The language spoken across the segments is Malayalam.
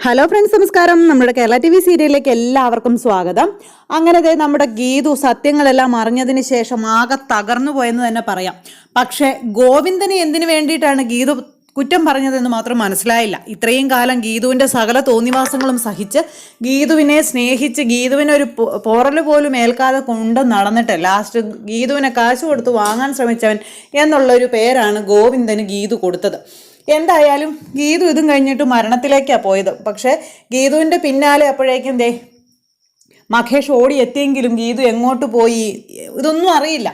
ഹലോ ഫ്രണ്ട്സ് നമസ്കാരം. നമ്മുടെ കേരള ടി വി സീരിയലിലേക്ക് എല്ലാവർക്കും സ്വാഗതം. അങ്ങനെ നമ്മുടെ ഗീതു സത്യങ്ങളെല്ലാം അറിഞ്ഞതിന് ശേഷം ആകെ തകർന്നു പോയെന്ന് തന്നെ പറയാം. പക്ഷേ ഗോവിന്ദന് എന്തിനു വേണ്ടിയിട്ടാണ് ഗീതു കുറ്റം പറഞ്ഞതെന്ന് മാത്രം മനസ്സിലായില്ല. ഇത്രയും കാലം ഗീതുവിന്റെ സകല തോന്നിവാസങ്ങളും സഹിച്ച് ഗീതുവിനെ സ്നേഹിച്ച് ഗീതുവിനെ ഒരു പോ- പോലും ഏൽക്കാതെ കൊണ്ട് നടന്നിട്ട് ലാസ്റ്റ് ഗീതുവിനെ കാശ് കൊടുത്ത് വാങ്ങാൻ ശ്രമിച്ചവൻ എന്നുള്ളൊരു പേരാണ് ഗോവിന്ദന് ഗീതു കൊടുത്തത്. എന്തായാലും ഗീതു ഇതും കഴിഞ്ഞിട്ട് മരണത്തിലേക്കാണ് പോയത്. പക്ഷേ ഗീതുവിന്റെ പിന്നാലെ അപ്പോഴേക്കും ദേ മഹേഷ് ഓടി എത്തിയെങ്കിലും ഗീതു എങ്ങോട്ട് പോയി? ഇതൊന്നും അറിയില്ല.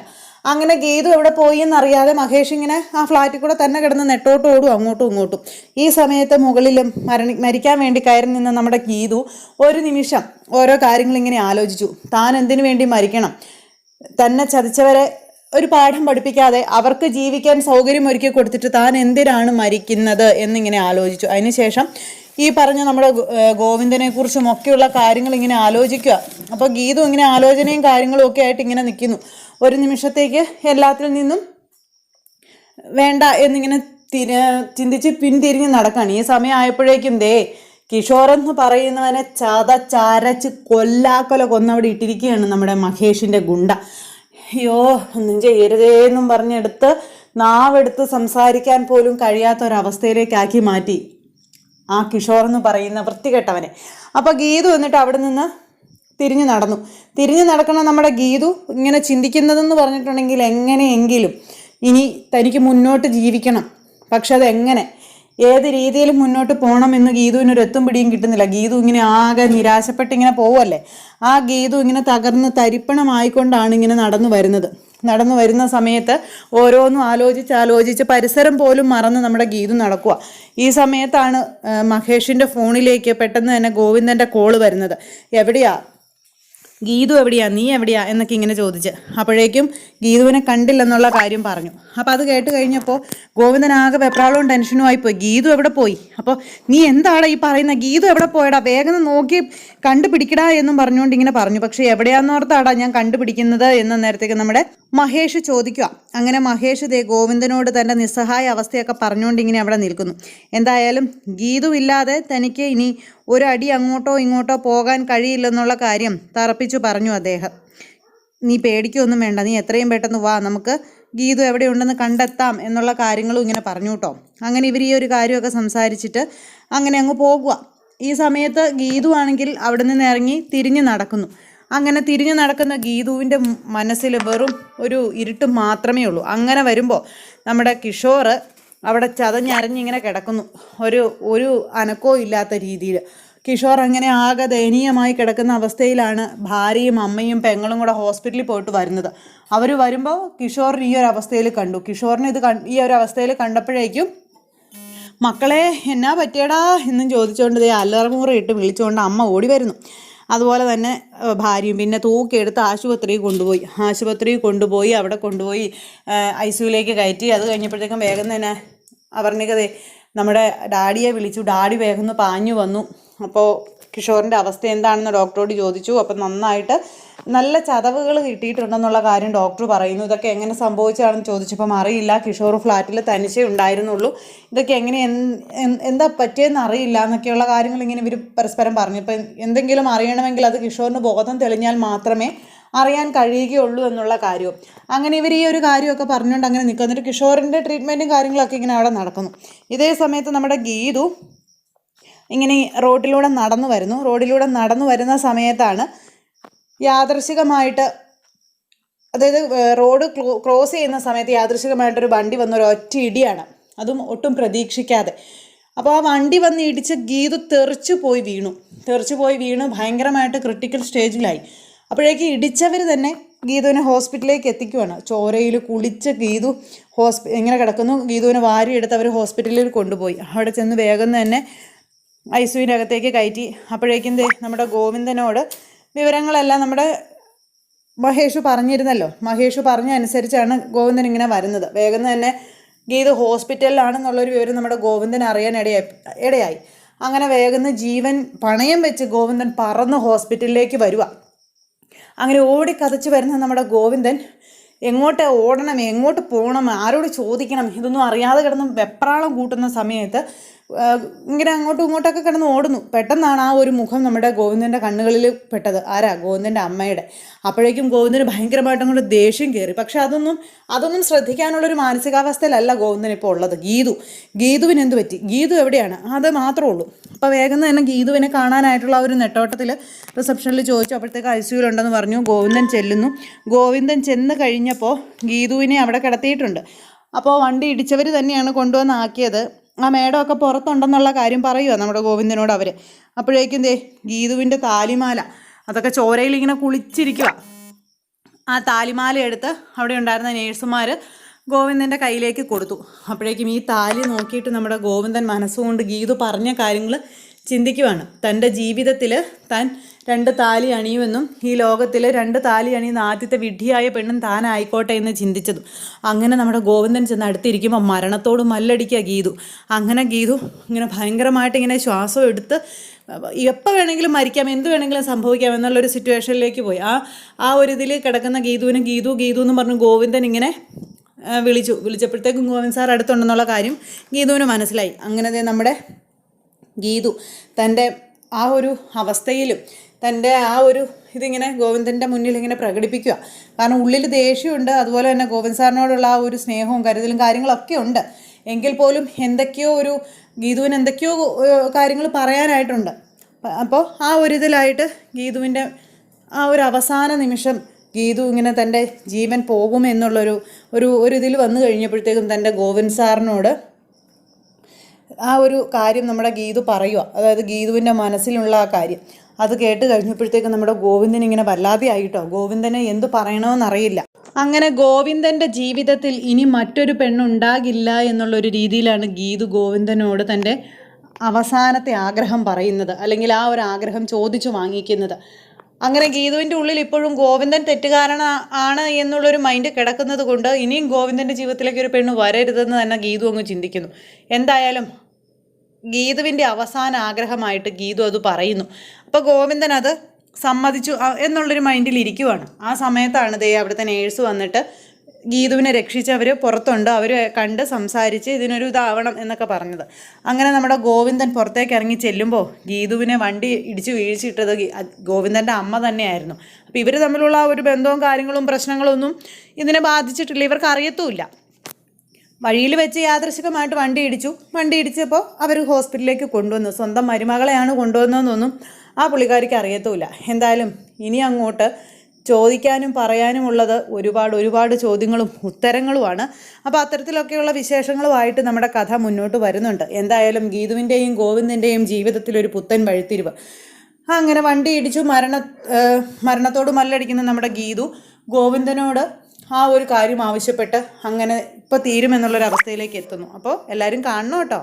അങ്ങനെ ഗീതു എവിടെ പോയി എന്നറിയാതെ മഹേഷ് ഇങ്ങനെ ആ ഫ്ലാറ്റിൽ കൂടെ തന്നെ കിടന്ന് നെട്ടോട്ട് ഓടും അങ്ങോട്ടും ഇങ്ങോട്ടും. ഈ സമയത്ത് മുകളിൽ മരണി മരിക്കാൻ വേണ്ടി കയറി നിന്ന നമ്മുടെ ഗീതു ഒരു നിമിഷം ഓരോ കാര്യങ്ങൾ ഇങ്ങനെ ആലോചിച്ചു. താൻ എന്തിനു വേണ്ടി മരിക്കണം? തന്നെ ചതിച്ചവരെ ഒരു പാഠം പഠിപ്പിക്കാതെ അവർക്ക് ജീവിക്കാൻ സൗകര്യം ഒരുക്കി കൊടുത്തിട്ട് താൻ എന്തിനാണ് മരിക്കുന്നത് എന്നിങ്ങനെ ആലോചിച്ചു. അതിനുശേഷം ഈ പറഞ്ഞ നമ്മുടെ ഗോവിന്ദനെ കുറിച്ചും ഒക്കെയുള്ള കാര്യങ്ങൾ ഇങ്ങനെ ആലോചിക്കുക. അപ്പോൾ ഗീതു ഇങ്ങനെ ആലോചനയും കാര്യങ്ങളും ഒക്കെ ആയിട്ട് ഇങ്ങനെ നിൽക്കുന്നു. ഒരു നിമിഷത്തേക്ക് എല്ലാത്തിൽ നിന്നും വേണ്ട എന്നിങ്ങനെ തിര ചിന്തിച്ച് പിന്തിരിഞ്ഞ് നടക്കാണ്. ഈ സമയം ആയപ്പോഴേക്കും ദേ കിഷോർ എന്ന് പറയുന്നവനെ ചതച്ചാരച്ച് കൊല്ലാക്കൊല കൊന്നവിടെ ഇട്ടിരിക്കുകയാണ് നമ്മുടെ മഹേഷിന്റെ ഗുണ്ട. അയ്യോ ഒന്നും ചെയ്യരുതേ എന്നും പറഞ്ഞെടുത്ത് നാവെടുത്ത് സംസാരിക്കാൻ പോലും കഴിയാത്ത ഒരവസ്ഥയിലേക്കാക്കി മാറ്റി. ആ കിഷോർ എന്ന് പറയുന്ന വൃത്തികെട്ടവനെ. അപ്പോൾ ഗീതു എന്നിട്ട് അവിടെ നിന്ന് തിരിഞ്ഞു നടന്നു. തിരിഞ്ഞു നടക്കണ നമ്മുടെ ഗീതു ഇങ്ങനെ ചിന്തിക്കുന്നതെന്ന് പറഞ്ഞിട്ടുണ്ടെങ്കിൽ എങ്ങനെയെങ്കിലും ഇനി തനിക്ക് മുന്നോട്ട് ജീവിക്കണം. പക്ഷെ അതെങ്ങനെ? ഏത് രീതിയിൽ മുന്നോട്ട് പോകണമെന്ന് ഗീതുവിന് ഒരു എത്തും പിടിയും കിട്ടുന്നില്ല. ഗീതു ഇങ്ങനെ ആകെ നിരാശപ്പെട്ട് ഇങ്ങനെ പോവല്ലേ ആ ഗീതു ഇങ്ങനെ തകർന്ന് തരിപ്പണമായിക്കൊണ്ടാണ് ഇങ്ങനെ നടന്നു വരുന്നത്. നടന്നു വരുന്ന സമയത്ത് ഓരോന്നും ആലോചിച്ച് ആലോചിച്ച് പരിസരം പോലും മറന്ന് നമ്മുടെ ഗീതു നടക്കുക. ഈ സമയത്താണ് മഹേഷിന്റെ ഫോണിലേക്ക് പെട്ടെന്ന് തന്നെ ഗോവിന്ദന്റെ കോൾ വരുന്നത്. എവിടെയാ? ഗീതു എവിടെയാ? നീ എവിടെയാ? എന്നൊക്കെ ഇങ്ങനെ ചോദിച്ച്. അപ്പോഴേക്കും ഗീതുവിനെ കണ്ടില്ലെന്നുള്ള കാര്യം പറഞ്ഞു. അപ്പോൾ അത് കേട്ട് കഴിഞ്ഞപ്പോൾ ഗോവിന്ദൻ ആകെ വെപ്രാളവും ടെൻഷനും ആയിപ്പോയി ഗീതു എവിടെ പോയി? അപ്പോൾ നീ എന്താണ് ഈ പറയുന്ന? ഗീതു എവിടെ പോയടാ? വേഗം നോക്കി കണ്ടുപിടിക്കടാ എന്നും പറഞ്ഞുകൊണ്ട് ഇങ്ങനെ പറഞ്ഞു. പക്ഷേ എവിടെയാന്നോർത്താടാ ഞാൻ കണ്ടുപിടിക്കുന്നത് എന്ന നേരത്തേക്ക് നമ്മുടെ മഹേഷ് ചോദിക്കുക അങ്ങനെ മഹേഷ് ദേ ഗോവിന്ദനോട് തന്റെ നിസ്സഹായ അവസ്ഥയൊക്കെ പറഞ്ഞുകൊണ്ട് ഇങ്ങനെ അവിടെ നിൽക്കുന്നു. എന്തായാലും ഗീതു ഇല്ലാതെ തനിക്ക് ഇനി ഒരടി അങ്ങോട്ടോ ഇങ്ങോട്ടോ പോകാൻ കഴിയില്ലെന്നുള്ള കാര്യം തറപ്പിച്ചു പറഞ്ഞു അദ്ദേഹം. നീ പേടിക്കൊന്നും വേണ്ട. നീ എത്രയും പെട്ടെന്ന് വാ. നമുക്ക് ഗീതു എവിടെയുണ്ടെന്ന് കണ്ടെത്താം എന്നുള്ള കാര്യങ്ങളും ഇങ്ങനെ പറഞ്ഞു കേട്ടോ. അങ്ങനെ ഇവർ ഈ ഒരു കാര്യമൊക്കെ സംസാരിച്ചിട്ട് അങ്ങനെ അങ്ങ് പോകുക ഈ സമയത്ത് ഗീതു ആണെങ്കിൽ അവിടെ നിന്ന് ഇറങ്ങി തിരിഞ്ഞ് നടക്കുന്നു. അങ്ങനെ തിരിഞ്ഞു നടക്കുന്ന ഗീതുവിന്റെ മനസ്സിൽ വെറും ഒരു ഇരുട്ട് മാത്രമേ ഉള്ളൂ. അങ്ങനെ വരുമ്പോൾ നമ്മുടെ കിഷോർ അവിടെ ചതഞ്ഞരഞ്ഞിങ്ങനെ കിടക്കുന്നു. ഒരു ഒരു അനക്കോ ഇല്ലാത്ത രീതിയിൽ. കിഷോർ അങ്ങനെ ആകെ ദയനീയമായി കിടക്കുന്ന അവസ്ഥയിലാണ് ഭാര്യയും അമ്മയും പെങ്ങളും കൂടെ ഹോസ്പിറ്റലിൽ പോയിട്ട് വരുന്നത്. അവർ വരുമ്പോൾ കിഷോറിന് ഈ ഒരു അവസ്ഥയിൽ കണ്ടു. കിഷോറിന് ഇത് ഈ ഒരു അവസ്ഥയിൽ കണ്ടപ്പോഴേക്കും മക്കളെ എന്നാ പറ്റിയടാ എന്നും ചോദിച്ചുകൊണ്ട് ദേ അലർമുറ ഇട്ട് വിളിച്ചുകൊണ്ട് അമ്മ ഓടി വരുന്നു. അതുപോലെ തന്നെ ഭാര്യയും പിന്നെ തൂക്കിയെടുത്ത് ആശുപത്രിയിൽ കൊണ്ടുപോയി. ആശുപത്രിയിൽ കൊണ്ടുപോയി അവിടെ കൊണ്ടുപോയി ഐ സിയുലേക്ക് കയറ്റി. അത് കഴിഞ്ഞപ്പോഴത്തേക്കും വേഗം തന്നെ അവർണികതേ നമ്മുടെ ഡാഡിയെ വിളിച്ചു. ഡാഡി വേഗം പാഞ്ഞു വന്നു. അപ്പോൾ കിഷോറിന്റെ അവസ്ഥ എന്താണെന്ന് ഡോക്ടറോട് ചോദിച്ചു. അപ്പം നന്നായിട്ട് നല്ല ചതവുകൾ കിട്ടിയിട്ടുണ്ടെന്നുള്ള കാര്യം ഡോക്ടർ പറയുന്നു. ഇതൊക്കെ എങ്ങനെ സംഭവിച്ചതാണെന്ന് ചോദിച്ചപ്പം അറിയില്ല. കിഷോർ ഫ്ലാറ്റിൽ തനിച്ചേ ഉണ്ടായിരുന്നുള്ളൂ. ഇതൊക്കെ എങ്ങനെ എന്ത്- പറ്റിയെന്ന് അറിയില്ല എന്നൊക്കെയുള്ള കാര്യങ്ങൾ ഇങ്ങനെ ഇവർ പരസ്പരം പറഞ്ഞു. ഇപ്പം എന്തെങ്കിലും അറിയണമെങ്കിൽ അത് കിഷോറിന് ബോധം തെളിഞ്ഞാൽ മാത്രമേ അറിയാൻ കഴിയുകയുള്ളൂ എന്നുള്ള കാര്യവും. അങ്ങനെ ഇവർ ഈ ഒരു കാര്യമൊക്കെ പറഞ്ഞുകൊണ്ട് അങ്ങനെ നിൽക്കുക. എന്നിട്ട് കിഷോറിന്റെ ട്രീറ്റ്മെന്റും കാര്യങ്ങളൊക്കെ ഇങ്ങനെ അവിടെ നടക്കുന്നു. ഇതേ സമയത്ത് നമ്മുടെ ഗീതു ഇങ്ങനെ റോഡിലൂടെ നടന്നു വരുന്നു. റോഡിലൂടെ നടന്നു വരുന്ന സമയത്താണ് യാദർശികമായിട്ട് അതായത് റോഡ് ക്രോസ് ചെയ്യുന്ന സമയത്ത് യാദൃശികമായിട്ടൊരു വണ്ടി വന്ന ഒരു ഒറ്റ ഇടിയാണ്. അതും ഒട്ടും പ്രതീക്ഷിക്കാതെ. അപ്പോൾ ആ വണ്ടി വന്ന് ഇടിച്ച് ഗീതു തെറിച്ചു പോയി വീണു. തെറിച്ചു പോയി വീണു. ഭയങ്കരമായിട്ട് ക്രിട്ടിക്കൽ സ്റ്റേജിലായി അപ്പോഴേക്ക് ഇടിച്ചവർ തന്നെ ഗീതുവിനെ ഹോസ്പിറ്റലിലേക്ക് എത്തിക്കുവാണ്. ചോരയിൽ കുളിച്ച് ഗീതു ഹോസ്പി ഇങ്ങനെ കിടക്കുന്നു. ഗീതുവിനെ വാരിയെടുത്ത് അവർ ഹോസ്പിറ്റലിൽ കൊണ്ടുപോയി. അവിടെ ചെന്ന് വേഗം തന്നെ ഐ അകത്തേക്ക് കയറ്റി. അപ്പോഴേക്കും നമ്മുടെ ഗോവിന്ദനോട് വിവരങ്ങളെല്ലാം നമ്മുടെ മഹേഷ് പറഞ്ഞിരുന്നല്ലോ. മഹേഷ് പറഞ്ഞ അനുസരിച്ചാണ് ഗോവിന്ദൻ ഇങ്ങനെ വരുന്നത്. വേഗം തന്നെ ഗീത് ഹോസ്പിറ്റലിലാണെന്നുള്ളൊരു വിവരം നമ്മുടെ ഗോവിന്ദൻ അറിയാൻ ഇടയായി ഇടയായി. അങ്ങനെ വേഗം ജീവൻ പണയം വെച്ച് ഗോവിന്ദൻ പറന്ന് ഹോസ്പിറ്റലിലേക്ക് വരുക അങ്ങനെ ഓടി കഥച്ച് വരുന്ന നമ്മുടെ ഗോവിന്ദൻ എങ്ങോട്ട് ഓടണം എങ്ങോട്ട് പോകണം ആരോട് ചോദിക്കണം ഇതൊന്നും അറിയാതെ കിടന്ന് വെപ്രാളം കൂട്ടുന്ന സമയത്ത് ഇങ്ങനെ അങ്ങോട്ടും ഇങ്ങോട്ടൊക്കെ കിടന്ന് ഓടുന്നു. പെട്ടെന്നാണ് ആ ഒരു മുഖം നമ്മുടെ ഗോവിന്ദന്റെ കണ്ണുകളിൽ പെട്ടത്. ആരാ? ഗോവിന്ദന്റെ അമ്മയുടെ. അപ്പോഴേക്കും ഗോവിന്ദന് ഭയങ്കരമായിട്ട് അങ്ങോട്ട് ദേഷ്യം കയറി പക്ഷെ അതൊന്നും അതൊന്നും ശ്രദ്ധിക്കാനുള്ളൊരു മാനസികാവസ്ഥയിലല്ല ഗോവിന്ദൻ ഇപ്പോൾ ഉള്ളത്. ഗീതു ഗീതുവിന് എന്ത് പറ്റി? ഗീതു എവിടെയാണ്? അത് മാത്രമേ ഉള്ളൂ. അപ്പോൾ വേഗം തന്നെ ഗീതുവിനെ കാണാനായിട്ടുള്ള ഒരു നെട്ടോട്ടത്തിൽ റിസപ്ഷനിൽ ചോദിച്ചു. അപ്പോഴത്തേക്ക് ഐ സിയുലുണ്ടെന്ന് പറഞ്ഞു. ഗോവിന്ദൻ ചെല്ലുന്നു. ഗോവിന്ദൻ ചെന്ന് കഴിഞ്ഞപ്പോൾ ഗീതുവിനെ അവിടെ കിടത്തിയിട്ടുണ്ട്. അപ്പോൾ വണ്ടി ഇടിച്ചവർ തന്നെയാണ് കൊണ്ടുവന്ന് ആക്കിയത്. ആ മേടമൊക്കെ പുറത്തുണ്ടെന്നുള്ള കാര്യം പറയുക നമ്മുടെ ഗോവിന്ദനോട് അവർ അപ്പോഴേക്കും ദേ ഗീതുവിന്റെ താലിമാല. അതൊക്കെ ചോരയിൽ ഇങ്ങനെ കുളിച്ചിരിക്കുക ആ താലിമാല എടുത്ത് അവിടെ ഉണ്ടായിരുന്ന നേഴ്സുമാർ ഗോവിന്ദന്റെ കയ്യിലേക്ക് കൊടുത്തു. അപ്പോഴേക്കും ഈ താലി നോക്കിയിട്ട് നമ്മുടെ ഗോവിന്ദൻ മനസ്സുകൊണ്ട് ഗീതു പറഞ്ഞ കാര്യങ്ങൾ ചിന്തിക്കുവാണ്. തന്റെ ജീവിതത്തിൽ താൻ രണ്ട് താലി അണിയുമെന്നും ഈ ലോകത്തിൽ രണ്ട് താലി അണിയുന്ന ആദ്യത്തെ വിഡ്ഢിയായ പെണ്ണും താനായിക്കോട്ടെ എന്ന് ചിന്തിച്ചതും. അങ്ങനെ നമ്മുടെ ഗോവിന്ദൻ ചെന്ന് അടുത്തിരിക്കുമ്പോൾ മരണത്തോട് മല്ലടിക്കുക ഗീതു. അങ്ങനെ ഗീതു ഇങ്ങനെ ഭയങ്കരമായിട്ട് ഇങ്ങനെ ശ്വാസം എടുത്ത് എപ്പോൾ വേണമെങ്കിലും മരിക്കാം എന്ത് വേണമെങ്കിലും സംഭവിക്കാം എന്നുള്ളൊരു സിറ്റുവേഷനിലേക്ക് പോയി. ആ ആ ഒരു ഇതിൽ കിടക്കുന്ന ഗീതുവിനെ ഗീതു ഗീതു എന്ന് പറഞ്ഞ് ഗോവിന്ദൻ ഇങ്ങനെ വിളിച്ചു. വിളിച്ചപ്പോഴത്തേക്കും ഗോവിന്ദ് സാർ അടുത്തുണ്ടെന്നുള്ള കാര്യം ഗീതുവിന് മനസ്സിലായി. അങ്ങനെ നമ്മുടെ ഗീതു തന്റെ ആ ഒരു അവസ്ഥയിലും തന്റെ ആ ഒരു ഇതിങ്ങനെ ഗോവിന്ദന്റെ മുന്നിൽ ഇങ്ങനെ പ്രകടിപ്പിക്കുക. കാരണം ഉള്ളിൽ ദേഷ്യമുണ്ട് അതുപോലെ തന്നെ ഗോവിന്ദ് സാറിനോടുള്ള ആ ഒരു സ്നേഹവും കരുതലും കാര്യങ്ങളൊക്കെ ഉണ്ട്. എങ്കിൽ പോലും എന്തൊക്കെയോ ഒരു ഗീതുവിന് എന്തൊക്കെയോ കാര്യങ്ങൾ പറയാനായിട്ടുണ്ട്. അപ്പോൾ ആ ഒരു ഇതിലായിട്ട് ഗീതുവിന്റെ ആ ഒരു അവസാന നിമിഷം ഗീതു ഇങ്ങനെ തന്റെ ജീവൻ പോകുമെന്നുള്ളൊരു ഒരു ഒരു ഇതിൽ വന്നു കഴിഞ്ഞപ്പോഴത്തേക്കും തന്റെ ഗോവിന്ദ് സാറിനോട് ആ ഒരു കാര്യം നമ്മുടെ ഗീതു പറയുക. അതായത് ഗീതുവിന്റെ മനസ്സിലുള്ള ആ കാര്യം. അത് കേട്ട് കഴിഞ്ഞപ്പോഴത്തേക്കും നമ്മുടെ ഗോവിന്ദൻ ഇങ്ങനെ വല്ലാതെ ആയിട്ടോ ഗോവിന്ദനെ എന്ത് പറയണമെന്നറിയില്ല അങ്ങനെ ഗോവിന്ദന്റെ ജീവിതത്തിൽ ഇനി മറ്റൊരു പെണ്ണുണ്ടാകില്ല എന്നുള്ളൊരു രീതിയിലാണ് ഗീതു ഗോവിന്ദനോട് തന്റെ അവസാനത്തെ ആഗ്രഹം പറയുന്നത് അല്ലെങ്കിൽ ആ ഒരു ആഗ്രഹം ചോദിച്ചു വാങ്ങിക്കുന്നത്. അങ്ങനെ ഗീതുവിന്റെ ഉള്ളിൽ ഇപ്പോഴും ഗോവിന്ദൻ തെറ്റുകാരന ആണ് എന്നുള്ളൊരു മൈൻഡ് കിടക്കുന്നത് കൊണ്ട് ഇനിയും ഗോവിന്ദന്റെ ജീവിതത്തിലേക്ക് ഒരു പെണ്ണ് വരരുതെന്ന് തന്നെ ഗീതു അങ്ങ് ചിന്തിക്കുന്നു. എന്തായാലും ഗീതുവിന്റെ അവസാന ആഗ്രഹമായിട്ട് ഗീതു അത് പറയുന്നു. അപ്പോൾ ഗോവിന്ദൻ അത് സമ്മതിച്ചു എന്നുള്ളൊരു മൈൻഡിൽ ഇരിക്കുവാണ്. ആ സമയത്താണ് ദേ അവിടുത്തെ നേഴ്സ് വന്നിട്ട് ഗീതുവിനെ രക്ഷിച്ചവർ പുറത്തുണ്ട് അവർ കണ്ട് സംസാരിച്ച് ഇതിനൊരു ഇതാവണം എന്നൊക്കെ പറഞ്ഞത്. അങ്ങനെ നമ്മുടെ ഗോവിന്ദൻ പുറത്തേക്ക് ഇറങ്ങി ചെല്ലുമ്പോൾ ഗീതുവിനെ വണ്ടി ഇടിച്ച് വീഴ്ചയിട്ടത് ഗോവിന്ദന്റെ അമ്മ തന്നെയായിരുന്നു. അപ്പോൾ ഇവർ തമ്മിലുള്ള ആ ഒരു ബന്ധവും കാര്യങ്ങളും പ്രശ്നങ്ങളൊന്നും ഇതിനെ ബാധിച്ചിട്ടില്ല ഇവർക്ക് അറിയത്തുമില്ല. വഴിയിൽ വെച്ച് യാദൃശികമായിട്ട് വണ്ടി ഇടിച്ചു. വണ്ടി ഇടിച്ചപ്പോൾ അവർ ഹോസ്പിറ്റലിലേക്ക് കൊണ്ടുവന്നു. സ്വന്തം മരുമകളെയാണ് കൊണ്ടുവന്നതെന്നൊന്നും ആ പുള്ളിക്കാരിക്ക് അറിയത്തുമില്ല. എന്തായാലും ഇനി അങ്ങോട്ട് ചോദിക്കാനും പറയാനുമുള്ളത് ഒരുപാട് ഒരുപാട് ചോദ്യങ്ങളും ഉത്തരങ്ങളുമാണ്. അപ്പോൾ അത്തരത്തിലൊക്കെയുള്ള വിശേഷങ്ങളുമായിട്ട് നമ്മുടെ കഥ മുന്നോട്ട് വരുന്നുണ്ട്. എന്തായാലും ഗീതുവിന്റെയും ഗോവിന്ദന്റെയും ജീവിതത്തിൽ ഒരു പുത്തൻ വഴിത്തിരിവ്. അങ്ങനെ വണ്ടി ഇടിച്ചു മരണ മരണത്തോട് മല്ലടിക്കുന്ന നമ്മുടെ ഗീതു ഗോവിന്ദനോട് ആ ഒരു കാര്യം ആവശ്യപ്പെട്ട് അങ്ങനെ ഇപ്പോൾ തീരുമെന്നുള്ളൊരു അവസ്ഥയിലേക്ക് എത്തുന്നു. അപ്പോൾ എല്ലാവരും കാണണം കേട്ടോ